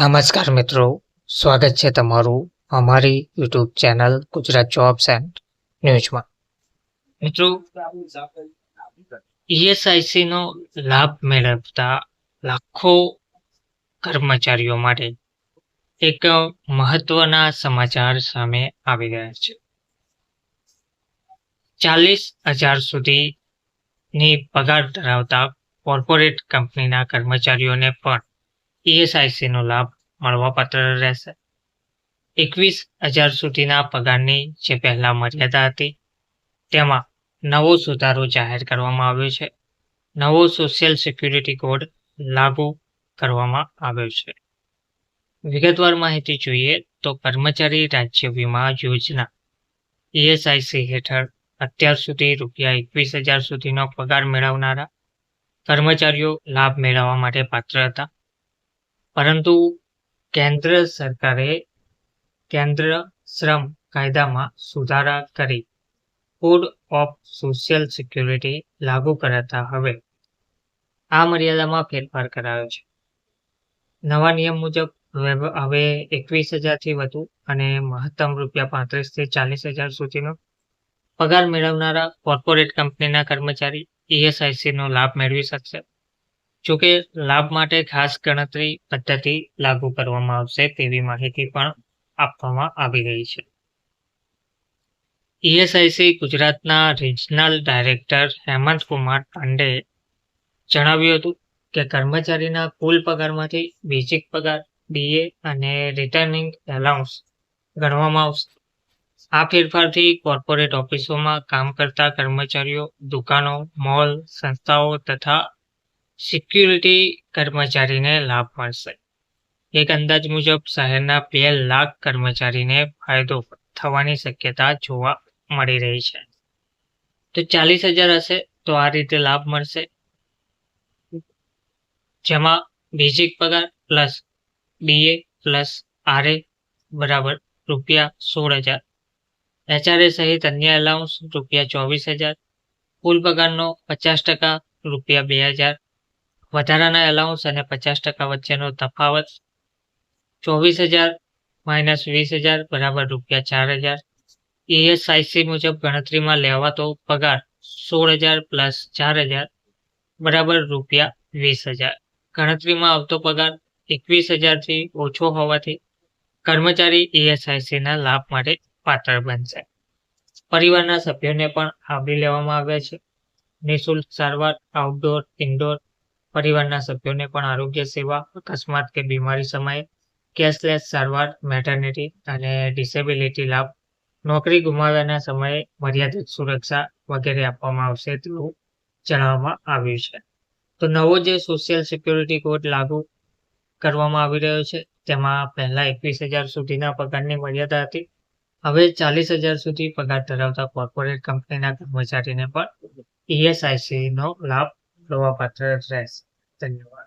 નમસ્કાર મિત્રો. સ્વાગત છે તમારું અમારી YouTube channel Gujarat jobs and ન્યૂઝમાં. મિત્રો, ઈએસઆઈસીનો લાભ મેળવતા લાખો કર્મચારીઓ માટે એક મહત્વના સમાચાર સામે આવી રહ્યા છે. ચાલીસ હજાર સુધીની પગાર ધરાવતા કોર્પોરેટ કંપનીના કર્મચારીઓને પણ ઈએસઆઈસી નો લાભ મળવાપાત્ર રહેશે. એકવીસ હજાર સુધીના પગારની જે પહેલા મર્યાદા હતી, તેમાં નવો સુધારો જાહેર કરવામાં આવ્યો છે. નવો સોશિયલ સિક્યુરિટી કોડ લાગુ કરવામાં આવ્યો છે. વિગતવાર માહિતી જોઈએ તો કર્મચારી રાજ્ય વીમા યોજના ઈએસઆઈસી હેઠળ અત્યાર સુધી રૂપિયા એકવીસ હજાર સુધીનો પગાર મેળવનારા કર્મચારીઓ લાભ મેળવવા માટે પાત્ર હતા. પરંતુ કેન્દ્ર સરકારે કેન્દ્ર શ્રમ કાયદામાં સુધારા કરી કોડ ઓફ સોશિયલ સિક્યુરિટી લાગુ કરાતા હવે. આ મર્યાદામાં ફેરફાર કરાયો છે. નવા નિયમ મુજબ હવે એકવીસ હજારથી વધુ અને મહત્તમ રૂપિયા પાંત્રીસથી ચાલીસ હજાર સુધીનો પગાર મેળવનારા કોર્પોરેટ કંપનીના કર્મચારી ઈએસઆઈસીનો લાભ મેળવી શકશે. જોકે લાભ માટે ખાસ ગણતરી પદ્ધતિ લાગુ કરવામાં આવશે તેવી માહિતી પણ આપવામાં આવી રહી છે. ઈએસઆઈસી ગુજરાતના રિજનલ ડાયરેક્ટર હેમંત કુમાર પાંડે જણાવ્યું હતું કે કર્મચારીના કુલ પગારમાંથી બેઝિક પગાર ડીએ અને રિટર્નિંગ એલાઉન્સ ગણવામાં આવશે. આ ફેરફારથી કોર્પોરેટ ઓફિસોમાં કામ કરતા કર્મચારીઓ, દુકાનો મોલ સંસ્થાઓ તથા સિક્યુરિટી કર્મચારીને લાભ મળશે. એક અંદાજ મુજબ, શહેરના બે લાખ કર્મચારીને ફાયદો થવાની શક્યતા જોવા મળી રહી છે. તો ચાલીસ હજાર હશે, તો આ રીતે લાભ મળશે. જેમાં બેઝિક પગાર પ્લસ ડીએ પ્લસ આરએ બરાબર રૂપિયા સોળ હજાર. એચઆરએ સહિત અન્ય એલાઉન્સ રૂપિયા ચોવીસ હજાર. કુલ પગારનો પચાસ ટકા રૂપિયા બે હજાર. વધારાના એલાઉન્સ અને પચાસ ટકા વચ્ચેનો તફાવત ચોવીસ હજાર માઇનસ વીસ હજાર બરાબર રૂપિયા ચાર હજાર. ઈએસઆઈસી મુજબ ગણતરીમાં લેવાતો પગાર સોળ હજાર પ્લસ ચાર હજાર બરાબર રૂપિયા વીસ હજાર. ગણતરીમાં આવતો પગાર એકવીસ હજારથી ઓછો હોવાથી કર્મચારી ઈએસઆઈસીના લાભ માટે પાત્ર બનશે. પરિવારના સભ્યોને પણ આવરી લેવામાં આવ્યા છે. નિઃશુલ્ક સારવાર આઉટડોર ઇન્ડોર પરિવારના સભ્યોને પણ આરોગ્ય સેવા, અકસ્માત કે બીમારી સમયે કેશલેસ સારવાર મેટર્નિટી અને ડિસેબિલિટી લાભ, નોકરી ગુમાવ્યાના સમયે મર્યાદિત સુરક્ષા વગેરે આપવામાં આવશે તેવું જણાવવામાં આવ્યું છે. તો નવો જે સોશિયલ સિક્યુરિટી કોડ લાગુ કરવામાં આવી રહ્યો છે, તેમાં પહેલા એકવીસ હજાર સુધીના પગારની મર્યાદા હતી, હવે ચાલીસ હજાર સુધી પગાર ધરાવતા કોર્પોરેટ કંપનીના કર્મચારીને પણ ઈએસઆઈસી નો લાભ મળવાપાત્ર રહેશે ધન્યવાદ